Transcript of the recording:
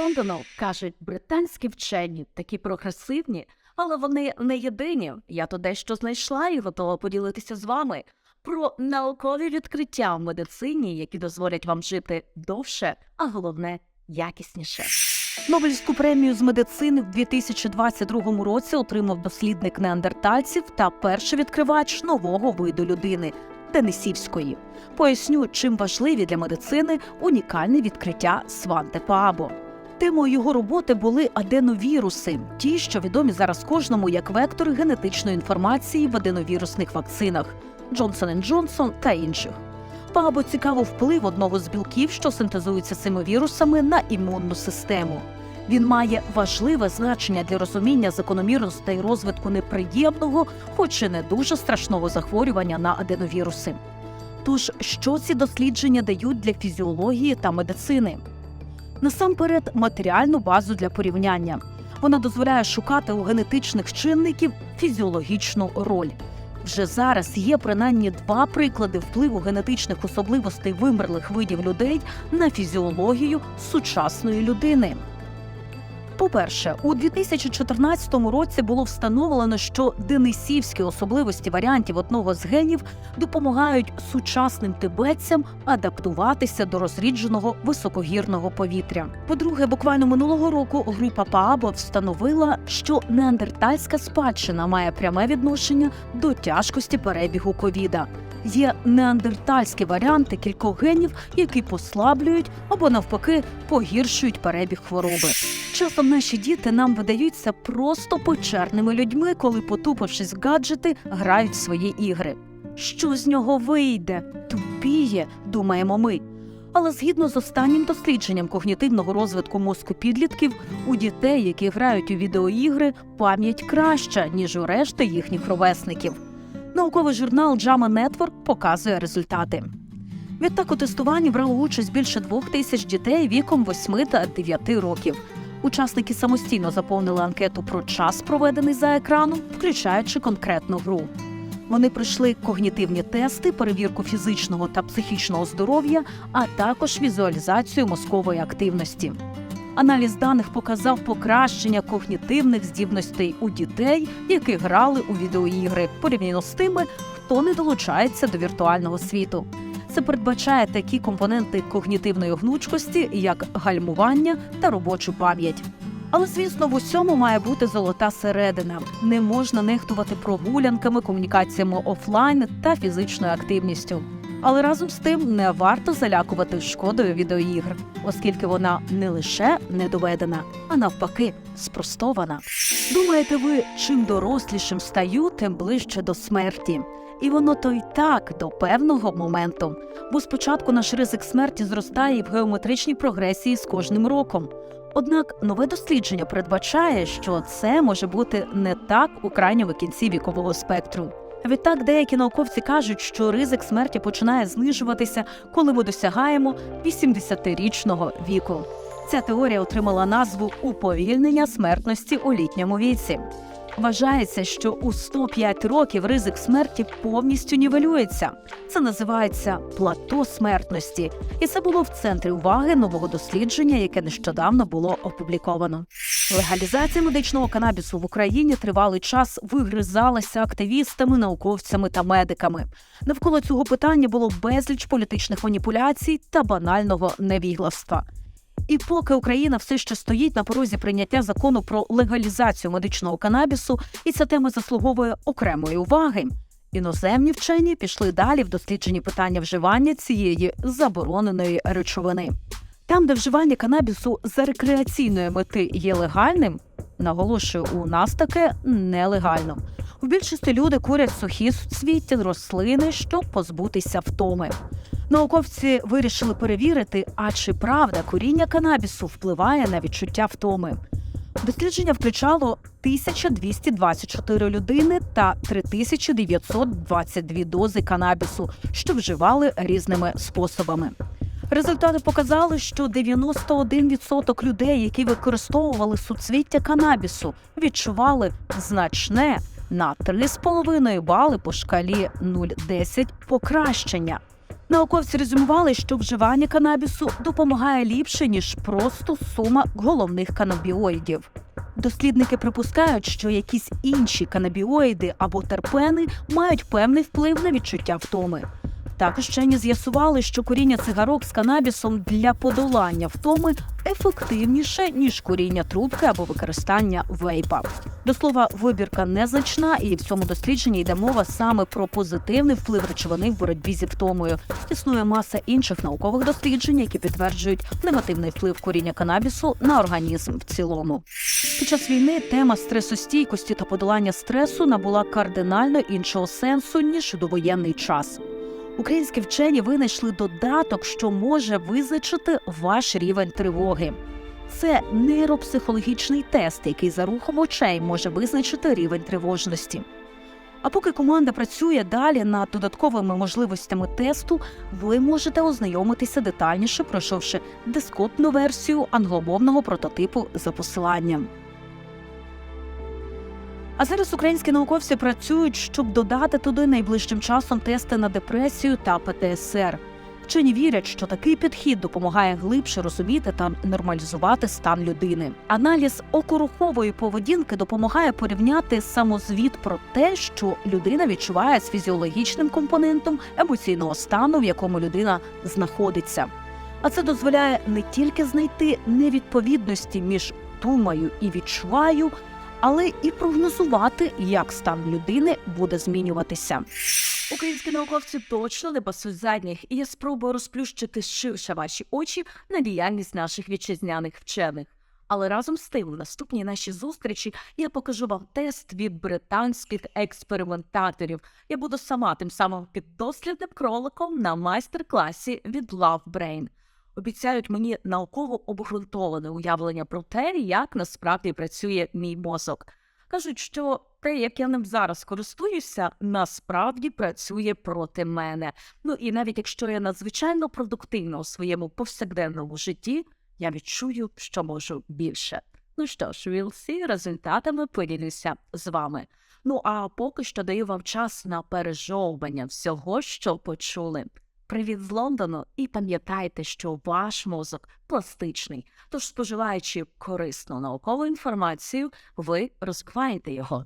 Лондону кажуть, британські вчені такі прогресивні, але вони не єдині. Я то дещо знайшла і готова поділитися з вами про наукові відкриття в медицині, які дозволять вам жити довше, а головне якісніше. Нобелівську премію з медицини в 2022 році отримав дослідник неандертальців та перший відкривач нового виду людини Денисівської. Поясню, чим важливі для медицини унікальне відкриття Сванте Паабо. Темою його роботи були аденовіруси, ті, що відомі зараз кожному як вектори генетичної інформації в аденовірусних вакцинах Джонсон Джонсон та інших. Паабо цікавив вплив одного з білків, що синтезуються цими вірусами, на імунну систему. Він має важливе значення для розуміння закономірностей розвитку неприємного, хоч і не дуже страшного захворювання на аденовіруси. Тож, що ці дослідження дають для фізіології та медицини? Насамперед, матеріальну базу для порівняння. Вона дозволяє шукати у генетичних чинників фізіологічну роль. Вже зараз є принаймні два приклади впливу генетичних особливостей вимерлих видів людей на фізіологію сучасної людини. По-перше, у 2014 році було встановлено, що денисівські особливості варіантів одного з генів допомагають сучасним тибетцям адаптуватися до розрідженого високогірного повітря. По-друге, буквально минулого року група Паабо встановила, що неандертальська спадщина має пряме відношення до тяжкості перебігу ковіда. Є неандертальські варіанти кількох генів, які послаблюють або навпаки погіршують перебіг хвороби. Часом наші діти нам видаються просто почерними людьми, коли, потупившись в гаджети, грають в свої ігри. Що з нього вийде? Тупіє, думаємо ми. Але згідно з останнім дослідженням когнітивного розвитку мозку підлітків, у дітей, які грають у відеоігри, пам'ять краща, ніж у решти їхніх ровесників. Науковий журнал JAMA Network показує результати. Відтак у тестуванні брало участь більше двох тисяч дітей віком 8 та 9 років. Учасники самостійно заповнили анкету про час, проведений за екраном, включаючи конкретну гру. Вони пройшли когнітивні тести, перевірку фізичного та психічного здоров'я, а також візуалізацію мозкової активності. Аналіз даних показав покращення когнітивних здібностей у дітей, які грали у відеоігри, порівняно з тими, хто не долучається до віртуального світу. Це передбачає такі компоненти когнітивної гнучкості, як гальмування та робочу пам'ять. Але, звісно, в усьому має бути золота середина. Не можна нехтувати прогулянками, комунікаціями офлайн та фізичною активністю. Але разом з тим не варто залякувати шкодою відеоігр, оскільки вона не лише не доведена, а навпаки, спростована. Думаєте ви, чим дорослішим стаю, тим ближче до смерті. І воно то й так до певного моменту. Бо спочатку наш ризик смерті зростає в геометричній прогресії з кожним роком. Однак нове дослідження передбачає, що це може бути не так у крайньому кінці вікового спектру. Відтак деякі науковці кажуть, що ризик смерті починає знижуватися, коли ми досягаємо 80-річного віку. Ця теорія отримала назву уповільнення смертності у літньому віці. Вважається, що у 105 років ризик смерті повністю нівелюється. Це називається плато смертності, і це було в центрі уваги нового дослідження, яке нещодавно було опубліковано. Легалізація медичного канабісу в Україні тривалий час вигризалася активістами, науковцями та медиками. Навколо цього питання було безліч політичних маніпуляцій та банального невігластва. І поки Україна все ще стоїть на порозі прийняття закону про легалізацію медичного канабісу, і ця тема заслуговує окремої уваги. Іноземні вчені пішли далі в дослідженні питання вживання цієї забороненої речовини. Там, де вживання канабісу за рекреаційної мети є легальним, наголошую, у нас таке нелегально. У більшості люди курять сухі суцвіття рослини, щоб позбутися втоми. Науковці вирішили перевірити, а чи правда куріння канабісу впливає на відчуття втоми. Дослідження включало 1224 людини та 3922 дози канабісу, що вживали різними способами. Результати показали, що 91% людей, які використовували суцвіття канабісу, відчували значне на 3,5 бали по шкалі 0,10 покращення. Науковці резюмували, що вживання канабісу допомагає ліпше, ніж просто сума головних канабіоїдів. Дослідники припускають, що якісь інші канабіоїди або терпени мають певний вплив на відчуття втоми. Також вчені з'ясували, що куріння цигарок з канабісом для подолання втоми ефективніше ніж куріння трубки або використання вейпа. До слова, вибірка незначна, і в цьому дослідженні йде мова саме про позитивний вплив речовини в боротьбі зі втомою. Існує маса інших наукових досліджень, які підтверджують негативний вплив куріння канабісу на організм в цілому. Під час війни тема стресостійкості та подолання стресу набула кардинально іншого сенсу ніж довоєнний час. Українські вчені винайшли додаток, що може визначити ваш рівень тривоги. Це нейропсихологічний тест, який за рухом очей може визначити рівень тривожності. А поки команда працює далі над додатковими можливостями тесту, ви можете ознайомитися детальніше, пройшовши дискотну версію англомовного прототипу за посиланням. А зараз українські науковці працюють, щоб додати туди найближчим часом тести на депресію та ПТСР. Вчені вірять, що такий підхід допомагає глибше розуміти та нормалізувати стан людини. Аналіз окорухової поведінки допомагає порівняти самозвіт про те, що людина відчуває з фізіологічним компонентом емоційного стану, в якому людина знаходиться. А це дозволяє не тільки знайти невідповідності між думаю і відчуваю, але і прогнозувати, як стан людини буде змінюватися. Українські науковці точно не пасуть задніх, і я спробую розплющити ширше ваші очі на діяльність наших вітчизняних вчених. Але разом з тим, в наступній нашій зустрічі я покажу вам тест від британських експериментаторів. Я буду сама тим самим піддослідним кроликом на майстер-класі від Love Brain. Обіцяють мені науково обґрунтоване уявлення про те, як насправді працює мій мозок. Кажуть, що те, як я ним зараз користуюся, насправді працює проти мене. Ну і навіть якщо я надзвичайно продуктивна у своєму повсякденному житті, я відчую, що можу більше. Ну що ж, see, результатами поділюся з вами. Ну а поки що даю вам час на пережовування всього, що почули. Привіт з Лондону, і пам'ятайте, що ваш мозок пластичний. Тож, споживаючи корисну наукову інформацію, ви розвиваєте його.